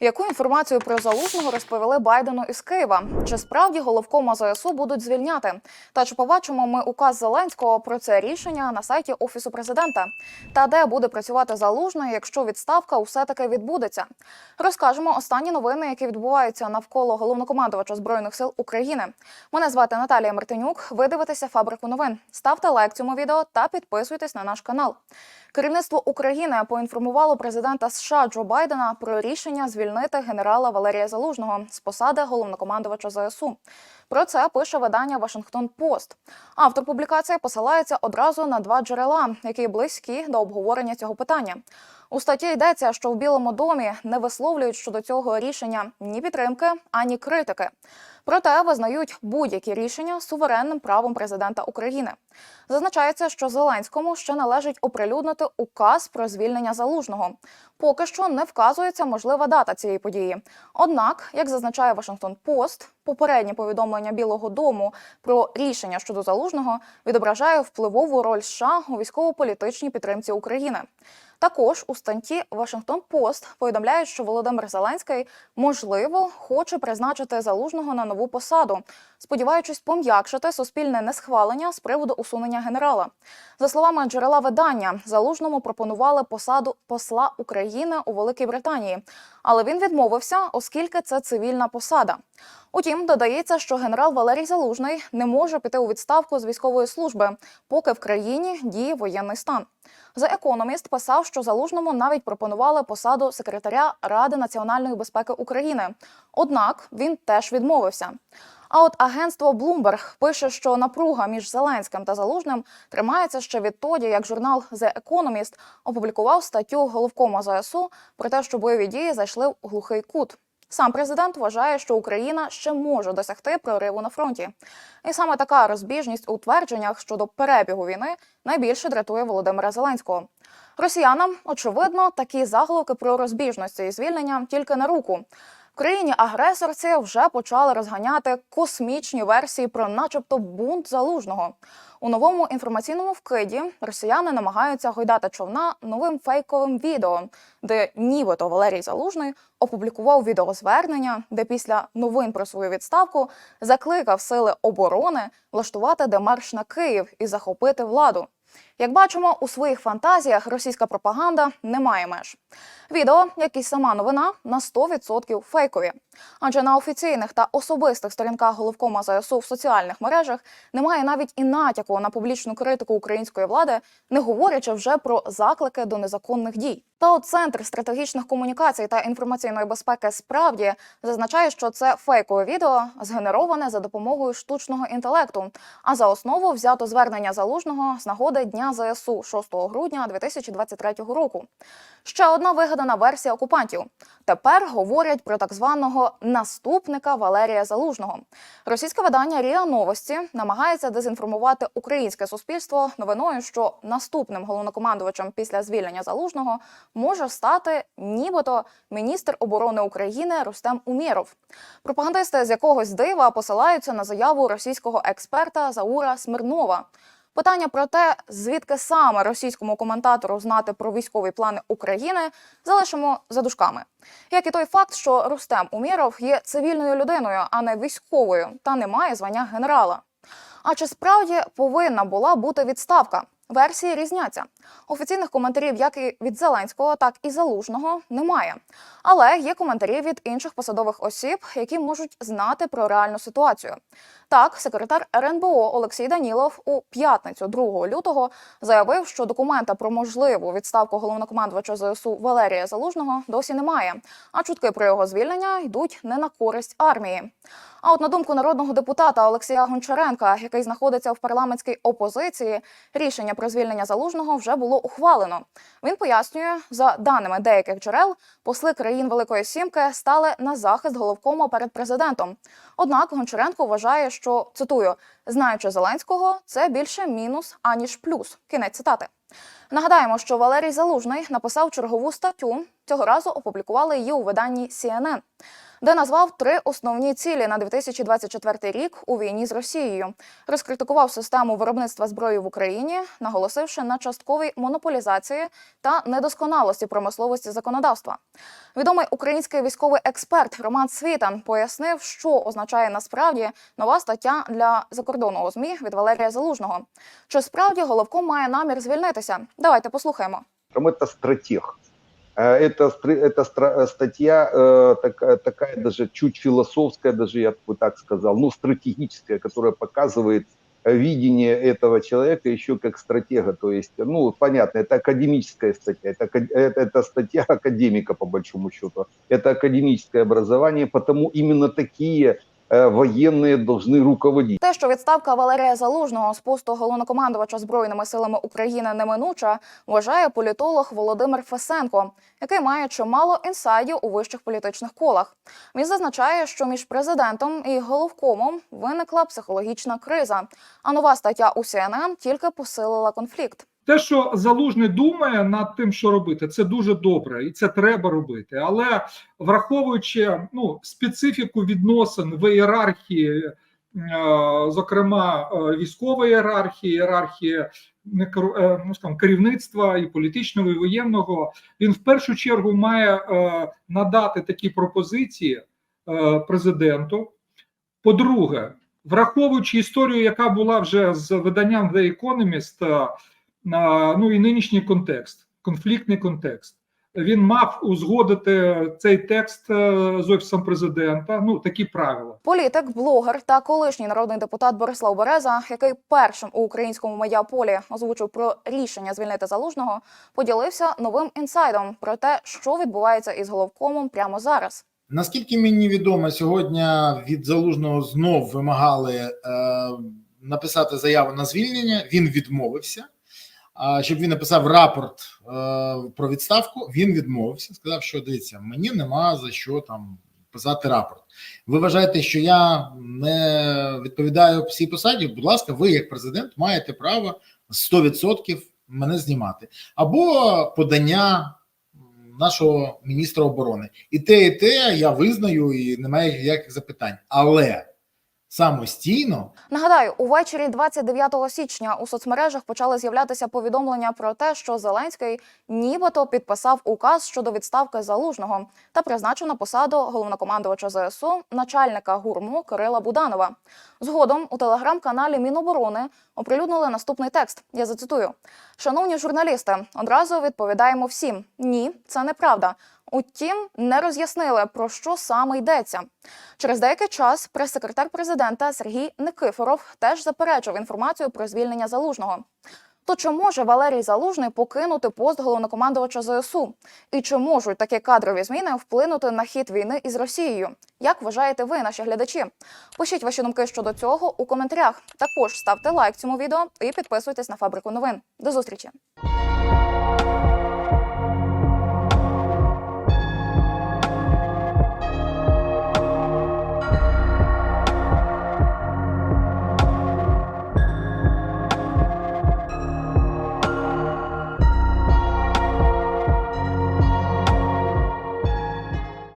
Яку інформацію про залужного розповіли Байдену із Києва? Чи справді головкома ЗСУ будуть звільняти? Та чи побачимо ми указ Зеленського про це рішення на сайті офісу президента? Та де буде працювати залужний, якщо відставка усе таки відбудеться? Розкажемо останні новини, які відбуваються навколо головнокомандувача збройних сил України. Мене звати Наталія Мартинюк. Ви дивитеся фабрику новин. Ставте лайк цьому відео та підписуйтесь на наш канал. Керівництво України поінформувало президента США Джо Байдена про рішення звільнити генерала Валерія Залужного з посади головнокомандувача ЗСУ. Про це пише видання Вашингтон Пост. Автор публікації посилається одразу на два джерела, які близькі до обговорення цього питання. У статті йдеться, що в Білому домі не висловлюють щодо цього рішення ні підтримки, ані критики. Проте визнають будь-які рішення суверенним правом президента України. Зазначається, що Зеленському ще належить оприлюднити указ про звільнення залужного. Поки що не вказується можлива дата цієї події. Однак, як зазначає Вашингтон Пост, попереднє повідомлення Білого Дому про рішення щодо залужного відображає впливову роль США у військово-політичній підтримці України. Також у статті Вашингтон Пост повідомляють, що Володимир Зеленський можливо хоче призначити залужного на нову посаду, сподіваючись пом'якшити суспільне несхвалення з приводу усунення генерала. За словами джерела видання, залужному пропонували посаду посла України у Великій Британії, але він відмовився, оскільки це цивільна посада. Утім, додається, що генерал Валерій Залужний не може піти у відставку з військової служби, поки в країні діє воєнний стан. За економіст писав, що залужному навіть пропонували посаду секретаря Ради національної безпеки України. Однак він теж відмовився. А от агентство Bloomberg пише, що напруга між Зеленським та Залужним тримається ще відтоді, як журнал The Economist опублікував статтю головкома ЗСУ про те, що бойові дії зайшли в глухий кут. Сам президент вважає, що Україна ще може досягти прориву на фронті, і саме така розбіжність у твердженнях щодо перебігу війни найбільше дратує Володимира Зеленського. Росіянам очевидно такі заголовки про розбіжності і звільнення тільки на руку. Країні агресорці вже почали розганяти космічні версії про, начебто, бунт залужного. У новому інформаційному вкиді росіяни намагаються гойдати човна новим фейковим відео, де нібито Валерій Залужний опублікував відеозвернення, де після новин про свою відставку закликав сили оборони влаштувати демарш на Київ і захопити владу. Як бачимо, у своїх фантазіях російська пропаганда не має меж. Відео, як і сама новина, на 100% фейкові. Адже на офіційних та особистих сторінках головкома ЗСУ в соціальних мережах немає навіть і натяку на публічну критику української влади, не говорячи вже про заклики до незаконних дій. Та от центр стратегічних комунікацій та інформаційної безпеки справді зазначає, що це фейкове відео згенероване за допомогою штучного інтелекту. А за основу взято звернення залужного з нагоди Дня ЗСУ 6 грудня 2023 року. Ще одна вигадана версія окупантів. Тепер говорять про так званого наступника Валерія Залужного. Російське видання Ріа Новості намагається дезінформувати українське суспільство новиною, що наступним головнокомандувачем після звільнення залужного може стати нібито міністр оборони України Рустем Умєров. Пропагандисти з якогось дива посилаються на заяву російського експерта Заура Смирнова. Питання про те, звідки саме російському коментатору знати про військові плани України, залишимо за дужками. Як і той факт, що Рустем Умєров є цивільною людиною, а не військовою, та не має звання генерала. А чи справді повинна була бути відставка? Версії різняться. Офіційних коментарів, як і від Зеленського, так і Залужного, немає. Але є коментарі від інших посадових осіб, які можуть знати про реальну ситуацію. Так, секретар РНБО Олексій Данілов у п'ятницю, 2 лютого, заявив, що документа про можливу відставку головнокомандувача ЗСУ Валерія Залужного досі немає. А чутки про його звільнення йдуть не на користь армії. А от на думку народного депутата Олексія Гончаренка, який знаходиться в парламентській опозиції, рішення про звільнення залужного вже було ухвалено. Він пояснює, за даними деяких джерел, посли країн Великої Сімки стали на захист головкому перед президентом. Однак Гончаренко вважає, що цитую, знаючи Зеленського, це більше мінус аніж плюс. Кінець цитати. Нагадаємо, що Валерій Залужний написав чергову статтю. Цього разу опублікували її у виданні CNN. де назвав три основні цілі на 2024 рік у війні з Росією. Розкритикував систему виробництва зброї в Україні, наголосивши на частковій монополізації та недосконалості промисловості законодавства. Відомий український військовий експерт Роман Світан пояснив, що означає насправді нова стаття для закордонного змі від Валерія Залужного. Чи справді головком має намір звільнитися? Давайте послухаємо. Это стратег. Э, Это, это э, статья э, такая, такая даже чуть философская, даже я бы так сказал, ну, стратегическая, которая показывает видение этого человека еще как стратега. То есть, ну, понятно, это академическая статья, это, это, это статья академика, по большому счету. Это академическое образование, потому именно такие э, военные должны руководить. Те, що відставка Валерія Залужного з посту головнокомандувача збройними силами України неминуча, вважає політолог Володимир Фесенко, який має чимало інсайдів у вищих політичних колах. Він зазначає, що між президентом і головкомом виникла психологічна криза. А нова стаття у CNN тільки посилила конфлікт. Те, що залужний думає над тим, що робити, це дуже добре, і це треба робити. Але враховуючи ну, специфіку відносин в ієрархії, е, зокрема е, військової ієрархії, ієрархії е, ну, скажімо, керівництва і політичного, і воєнного, він в першу чергу має надати такі пропозиції президенту. По-друге, враховуючи історію, яка була вже з виданням The Economist, ну і нинішній контекст, конфліктний контекст. Він мав узгодити цей текст е, з офісом президента. Ну такі правила. Політик, блогер та колишній народний депутат Борислав Береза, який першим у українському медіаполі озвучив про рішення звільнити залужного, поділився новим інсайдом про те, що відбувається із головкомом прямо зараз. Наскільки мені відомо, сьогодні від залужного знов вимагали е, написати заяву на звільнення. Він відмовився. Щоб він написав рапорт е, про відставку, він відмовився. Сказав, що дивіться, мені нема за що там писати рапорт. Ви вважаєте, що я не відповідаю всій посаді? Будь ласка, ви, як президент, маєте право 100% мене знімати або подання нашого міністра оборони. І те, і те я визнаю, і немає ніяких запитань. Але самостійно Нагадаю, увечері 29 січня у соцмережах почали з'являтися повідомлення про те, що Зеленський нібито підписав указ щодо відставки залужного та призначив на посаду головнокомандувача ЗСУ начальника гурму Кирила Буданова. Згодом у телеграм-каналі Міноборони оприлюднили наступний текст. Я зацитую: Шановні журналісти, одразу відповідаємо всім: ні, це неправда. Утім, не роз'яснили про що саме йдеться. Через деякий час прес-секретар президента Сергій Никифоров теж заперечив інформацію про звільнення залужного. То чи може Валерій Залужний покинути пост головнокомандувача ЗСУ? І чи можуть такі кадрові зміни вплинути на хід війни із Росією? Як вважаєте ви, наші глядачі? Пишіть ваші думки щодо цього у коментарях. Також ставте лайк цьому відео і підписуйтесь на фабрику новин. До зустрічі!